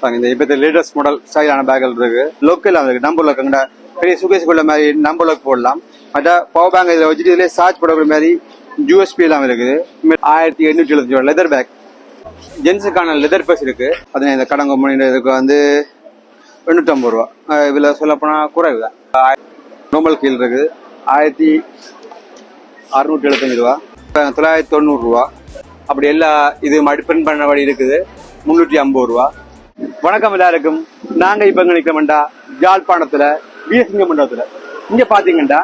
பாருங்க இந்த இப்போ லேட்டஸ்ட் மாடல் ஸ்டைலான பேக்கள் இருக்கு. லோக்கல் இருக்கு. நம்பர் லோக்குங்கடா பெரிய சுகேஷ் உள்ள மாதிரி நம்பர் லோக் போடலாம். மற்ற பவர் பேங்க் இதில் வச்சுட்டு இதுலேயே சார்ஜ் போடக்கூடிய மாதிரி யூஎஸ்பி எல்லாம் இருக்குது. ஆயிரத்தி எண்ணூற்றி எழுபத்தி லெதர் பேக் ஜென்ஸுக்கான லெதர் பர்ஸ் இருக்கு. அது இந்த கடங்க இதுக்கு வந்து எண்ணூற்றம்பது ரூபா. இதில் இதுல சொல்லப்போனால் குறைவு தான். நோமல் கீழ் இருக்குது ஆயிரத்தி அறுநூற்றி எழுபத்தஞ்சு ரூபா. தொள்ளாயிரத்தி தொண்ணூறுரூவா அப்படி எல்லா இது மடிப்பெண் பண்ண வழி இருக்குது. முந்நூற்றி ஐம்பது ரூபா. வணக்கம் எல்லாருக்கும். நாங்க இப்ப நினைக்கிறோம்டா நிக்கிறோம்டா யாழ்ப்பாணத்துல மண்டபத்துல இங்க பாத்தீங்கன்னா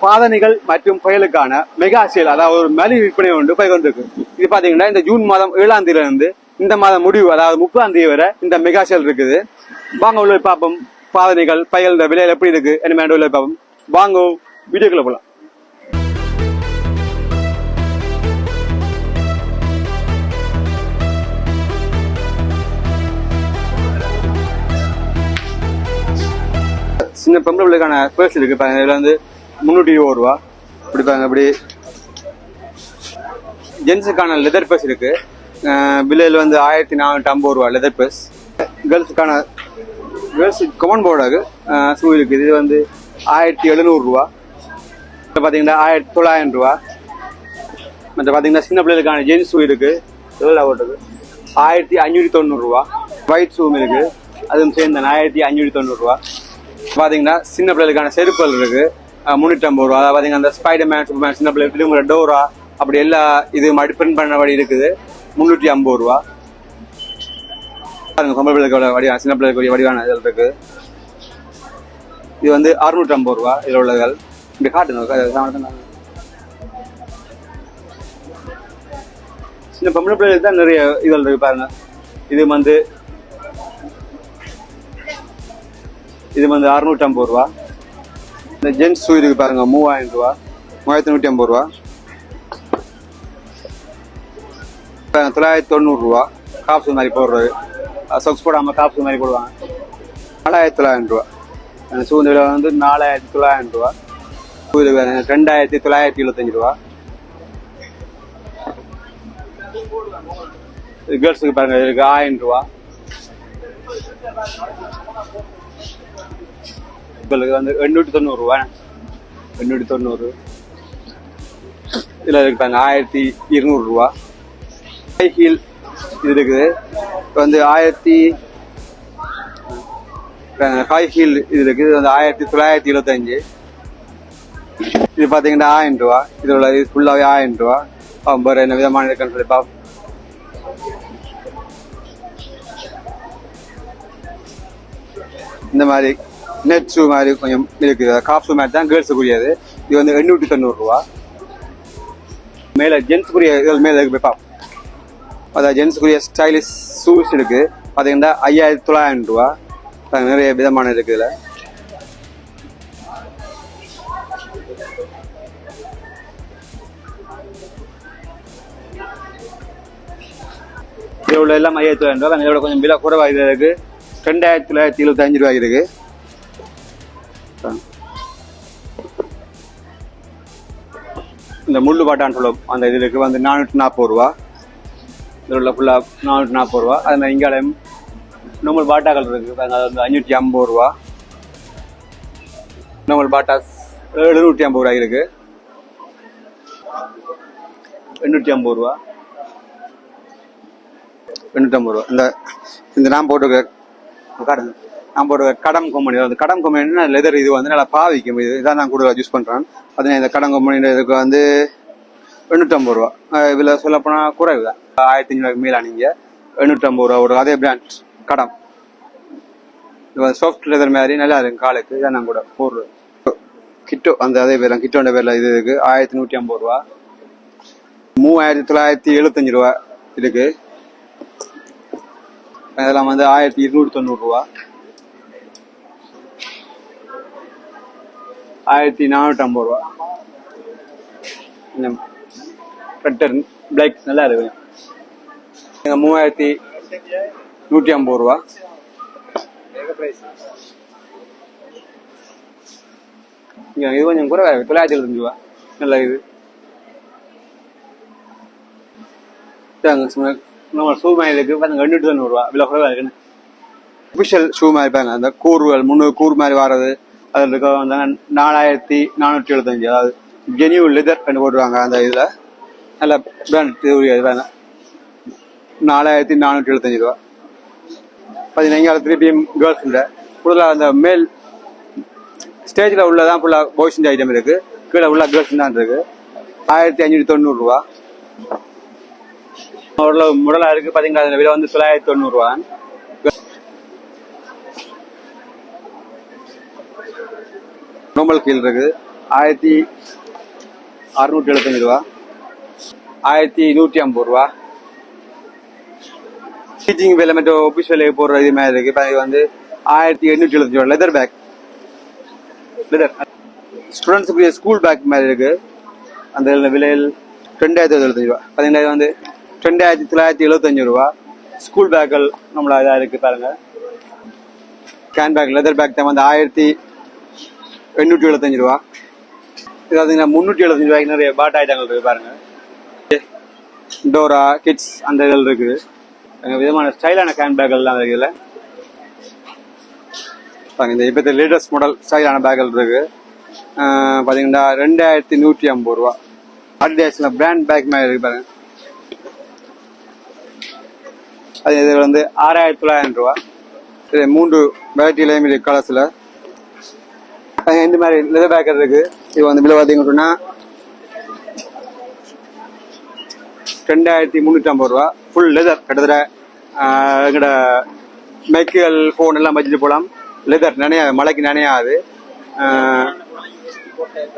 பாதனைகள் மற்றும் புயலுக்கான மெகா சேல் அதாவது ஒரு மலி விற்பனை உண்டு போய் கொண்டிருக்கு. இது பாத்தீங்கன்னா இந்த ஜூன் மாதம் ஏழாம் தேதியில இருந்து இந்த மாதம் முடிவு அதாவது முப்பதாம் தேதி வரை இந்த மெகா சேல் இருக்குது. வாங்க உள்ள பார்ப்போம். பாதனைகள் பயல் விலையில எப்படி இருக்கு? என்ன உள்ள பார்ப்போம். வாங்க வீடியோக்குள்ள போலாம். சின்ன பொம்பளை பிள்ளைக்கான பேர்ஸ் இருக்கு பாருங்க. இதுல வந்து முந்நூற்றி இருபது ரூபா. இப்படி பாருங்க இப்படி. ஜென்ஸுக்கான லெதர் பர்ஸ் இருக்கு. விலையில் வந்து ஆயிரத்தி நானூற்றி ஐம்பது ரூபா லெதர் பர்ஸ் கேர்ள்ஸுக்கான கேர்ள்ஸ் கமன் போர்டாகு ஷூ இருக்குது இது வந்து ஆயிரத்தி எழுநூறு ரூபா. இப்போ பார்த்தீங்கன்னா ஆயிரத்தி தொள்ளாயிரம் ரூபா. மற்ற பார்த்தீங்கன்னா சின்ன பிள்ளைகளுக்கான ஜென்ஸ் ஷூ இருக்குது இதெல்லாம் ஓட்டுது ஆயிரத்தி அஞ்சூற்றி தொண்ணூறுரூவா ஒயிட் ஷூவும் இருக்குது அதுவும் சேர்ந்தேன். ஆயிரத்தி அஞ்சூற்றி தொண்ணூறுரூவா பார்த்தீங்கன்னா சின்ன பிள்ளைகளுக்கான செருப்புகள் இருக்குது முந்நூற்றி ஐம்பது ரூபா. அதாவது பார்த்தீங்கன்னா அந்த ஸ்பைடர் மேன் சூப்பர் மேன் சின்ன பிள்ளை திரும்ப டோரா அப்படி எல்லா இது மாதிரி பிரிண்ட் பண்ண வழி இருக்குது. முந்நூற்றி ஐம்பது ரூபா. பாருங்க பொம்பளை பிள்ளைக்கு வடிவான சின்ன பிள்ளைக்கு வடிவான இதில் இருக்கு. இது வந்து அறுநூற்றி ஐம்பது ரூபா இதில் உள்ளதுகள். இப்படி காட்டுங்க சின்ன பொம்பளை பிள்ளைகளுக்கு தான் நிறைய இதில் இருக்கு பாருங்க. இது வந்து இது வந்து அறுநூற்றி ஐம்பது ரூபா. இந்த ஜென்ஸ் ஷூ இருக்கு பாருங்க மூவாயிரம் ரூபா. மூவாயிரத்தி நூற்றி ஐம்பது ரூபா. தொள்ளாயிரத்தி தொண்ணூறுரூவா காப்ஸ் மாதிரி போடுறது. சொக்ஸ் போடாமல் காப்ஸ் மாதிரி போடுவாங்க. நாலாயிரத்தி தொள்ளாயிரம் ரூபா. அந்த ஷூ விலை வந்து நாலாயிரத்தி தொள்ளாயிரம் ரூபா. சூது ரெண்டாயிரத்தி தொள்ளாயிரத்தி எழுபத்தஞ்சு ரூபா. கேர்ள்ஸுக்கு பாருங்க இதுக்கு ஆயிரம் ரூபா. உங்களுக்கு வந்து எண்ணூற்றி தொண்ணூறுவா எண்ணூற்றி தொண்ணூறு. இதில் இருக்காங்க ஆயிரத்தி இருநூறுரூவா ஹை ஹீல் இது இருக்குது. இப்போ வந்து ஆயிரத்தி ஹை ஹீல் இது இருக்குது. இது வந்து ஆயிரத்தி தொள்ளாயிரத்தி இருபத்தஞ்சு. இது பார்த்தீங்கன்னா ஆயிரம் ரூபா. இது உள்ள இது ஃபுல்லாகவே ஆயிரம் ரூபா. பாம்பர் என்ன விதமான இருக்குன்னு சொல்லி பார்ப்போம் இந்த மாதிரி நெட் ஷூ மாதிரி கொஞ்சம் இருக்குது. காஃப் ஷூ மாதிரி தான் கேர்ள்ஸுக்குரியது இது வந்து எண்ணூற்றி தொண்ணூறுரூவா மேலே ஜென்ஸுக்குரிய இதில் மேலே போய் பார்ப்போம் அதான் ஜென்ஸுக்குரிய ஸ்டைலிஷ் ஷூஸ் இருக்குது பார்த்தீங்கன்னா ஐயாயிரத்தி தொள்ளாயிரம் ரூபா. அது நிறைய விதமான இருக்குது இதில். இதில் உள்ள எல்லாம் ஐயாயிரத்தி தொள்ளாயிரம் ரூபா. இதோட கொஞ்சம் விலை குறைவாக இருக்குது ரெண்டாயிரத்தி தொள்ளாயிரத்தி எழுபத்தஞ்சு ரூபாய் இருக்குது இந்த முள்ளு பாட்டான்னு சொல்லுவோம். அந்த இது வந்து நானூற்றி நாற்பது ரூபா. இதில் உள்ள ஃபுல்லாக நானூற்றி நாற்பது ரூபா. அது இங்காலயம் நார்மல் பாட்டாக்கள் இருக்குது அது வந்து அஞ்சூற்றி ஐம்பது ரூபா. நார்மல் பாட்டா எழுநூற்றி ஐம்பது ரூபாய் இருக்கு. எண்ணூற்றி ஐம்பது ரூபா. எண்ணூற்றி ஐம்பது ரூபா. இந்த இந்த நான் போட்டுக்க காட்டுங்க நம்ம ஒரு கடம் கம்பெனி அந்த கடம் கொம்பனின்னா லெதர் இது வந்து நல்லா பாவிக்கும். இது இதான் நான் கூட யூஸ் பண்ணுறேன் அது இந்த கடம் கொம்பனி இதுக்கு வந்து எண்ணூற்றம்பது ரூபா. இதில் சொல்லப்போனால் குறைவு தான். ஆயிரத்தி ஐநூறு மேலே நீங்கள் எண்ணூற்றம்பது ரூபா ஒரு அதே பிராண்ட் கடம். இது வந்து சாஃப்ட் லெதர் மாதிரி நல்லா இருக்கும் காலுக்கு. இதான் நான் கூட போடுறது. கிட்டோ அந்த அதே பேர் கிட்டோண்ட பேரில் இது இருக்கு. ஆயிரத்தி நூற்றி ஐம்பது ரூபா. மூவாயிரத்தி தொள்ளாயிரத்தி எழுபத்தஞ்சு ரூபா இருக்குது இதெல்லாம் வந்து ஆயிரத்தி இருநூற்றி தொண்ணூறு ஆயிரத்தி நானூற்றி ஐம்பது ரூபா கட்டர் பிளாக் நல்லா இருக்கு. மூவாயிரத்தி நூற்றி ஐம்பது ரூபா. இது கொஞ்சம் குறைவா இருக்கு. தொள்ளாயிரத்தி எழுபத்தஞ்சு ரூபா. நல்லா இது நம்ம சூ மாதிரி இருக்கு. பாருங்க எண்ணூற்றி தொண்ணூறுரூவா இவ்வளோ குறைவா இருக்குன்னு. அபிஷியல் ஷூ மாதிரி இருப்பாங்க அந்த கூறுகள் முந்நூறு கூறு மாதிரி வர்றது. அதில் இருக்க வந்து நாலாயிரத்தி நானூற்றி எழுபத்தஞ்சு அதாவது ஜெனியூ லெதர் பண்ணி போட்டுருவாங்க அந்த இதில். நல்ல பிராண்ட் வேணும் நாலாயிரத்தி நானூற்றி எழுபத்தஞ்சு ரூபா. பார்த்தீங்கன்னா திருப்பியும் கேர்ள்ஸ் இல்லை கூடுதலாக அந்த மேல் ஸ்டேஜில் உள்ளதான் ஃபுல்லாக பாய்ஸ் ஐட்டம் இருக்கு. கீழே உள்ள கேர்ள்ஸ் தான் இருக்கு. ஆயிரத்தி அஞ்சூற்றி தொண்ணூறுரூவா ஓரளவு முடலாக இருக்கு. பார்த்தீங்கன்னா அதில் விலை வந்து தொள்ளாயிரத்தி தொண்ணூறுரூவா நோமல் கீழ் இருக்கு ஆயிரத்தி அறுநூற்றி எழுபத்தஞ்சு ரூபா. ஆயிரத்தி நூற்றி ஐம்பது ரூபா. டீச்சிங் வேலை மட்டும் ஆஃபீஸ் வேலைக்கு போடுற இது மாதிரி இருக்கு. இப்போ வந்து ஆயிரத்தி எண்ணூற்றி எழுபத்தஞ்சு ரூபா. லெதர் பேக் லெதர் ஸ்டூடெண்ட்ஸுக்கு ஸ்கூல் பேக் மாதிரி இருக்கு. அந்த விலையில் ரெண்டாயிரத்தி எழுபத்தஞ்சு ரூபா. பார்த்தீங்கன்னா இது வந்து ரெண்டாயிரத்தி தொள்ளாயிரத்தி எழுபத்தஞ்சு ரூபா. ஸ்கூல் பேக்கள் நம்மள இதாக இருக்கு பாருங்க. கேன் பேக் லெதர் பேக் தான் வந்து ஆயிரத்தி எண்ணூற்றி எழுபத்தஞ்சு ரூபா இது பார்த்தீங்கன்னா முந்நூற்றி எழுபத்தஞ்சு ரூபாய்க்கு நிறைய பாட் ஐட்டங்கள் இருக்குது பாருங்கள் டோரா கிட்ஸ் அந்த இதில் இருக்குது எங்கள் விதமான ஸ்டைலான கேன் பேக்கெல்லாம் இதில் பாருங்க இந்த இப்போ லேட்டஸ்ட் மாடல் ஸ்டைலான பேக்கல் இருக்குது பார்த்தீங்கன்னா ரெண்டாயிரத்தி நூற்றி ஐம்பது ரூபா அடிடாஸ்ல பிராண்ட் பேக் மாதிரி இருக்குது பாருங்க அது இது வந்து ஆறாயிரத்தி தொள்ளாயிரம் ரூபா இது மூன்று வெரைட்டிலையும் இருக்கு கலர்ஸில் இந்த மாதிரி லெதர் பேக்கர் இருக்கு. இது வந்து விலை பார்த்தீங்கன்னா ரெண்டாயிரத்தி முந்நூற்றி ஐம்பது ரூபா. ஃபுல் லெதர் கிட்டத்தட்ட ஆஹ், எங்கட ஃபோன் எல்லாம் வச்சுட்டு போகலாம் லெதர் நினையாது மழைக்கு நினையாது.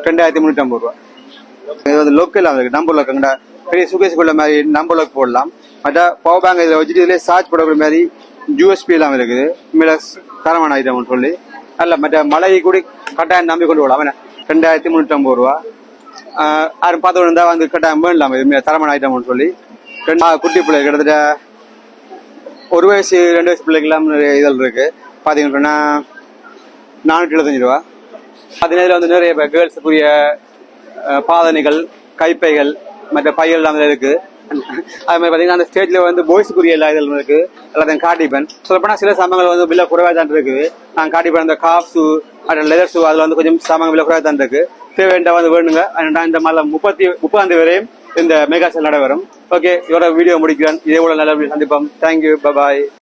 ரெண்டாயிரத்தி முந்நூற்றி ஐம்பது ரூபா. இது வந்து லோக்கல் இருக்கு. நம்பர் லோக் எங்கட பெரிய சுகேஷ் கொள்ள மாதிரி நம்பர் லோக் போடலாம். மற்ற பவர் பேங்க் இதில் வச்சுட்டு இதிலே சார்ஜ் போடக்கூடிய மாதிரி யூஎஸ்பி எல்லாம் இருக்குது. மேலே தரமான ஐட்டம் சொல்லி. அல்ல மற்ற மழை கூட கட்டாயம் நம்பி கொண்டு போகலாம். அவனை ரெண்டாயிரத்தி முந்நூற்றி ஐம்பது ரூபா. யாரும் பார்த்து இருந்தா வந்து கட்டாயம் வேண்டாம். இது மாதிரி தரமான ஐட்டம்னு சொல்லி. ரெண்டு குட்டி பிள்ளை கிட்டத்தட்ட ஒரு வயசு ரெண்டு வயசு பிள்ளைக்கெல்லாம் நிறைய இதழ் இருக்குது பார்த்தீங்கன்னு சொன்னா நானூற்றி எழுபத்தஞ்சு ரூபா. பதினேழுல வந்து நிறைய கேர்ள்ஸுக்குரிய பாதனைகள் கைப்பைகள் மற்ற பைகள் எல்லாம் இருக்குது அது மாதிரி பார்த்தீங்கன்னா அந்த ஸ்டேஜில் வந்து பாய்ஸுக்குரிய எல்லா இதெல்லாம் இருக்கு. எல்லாத்தையும் காட்டிப்பேன். சொல்லப்போனா சில சாமான்கள் வந்து விலை குறைவாக தான் இருக்குது நான் காட்டிப்பேன் அந்த காஃப்ஸு அண்ட் லெதர் ஷூ அதில் வந்து கொஞ்சம் சாமான் விலை குறைவாக தான் இருக்கு. தேவையான வந்து வேணுங்க. அதனால இந்த மாதிரி முப்பத்தி முப்பதாம் தேதி வரையும் இந்த மெகா செல் நடைபெறும். ஓகே இதோட வீடியோ முடிக்கிறேன். இதே போல நல்ல சந்திப்போம். Thank you bye bye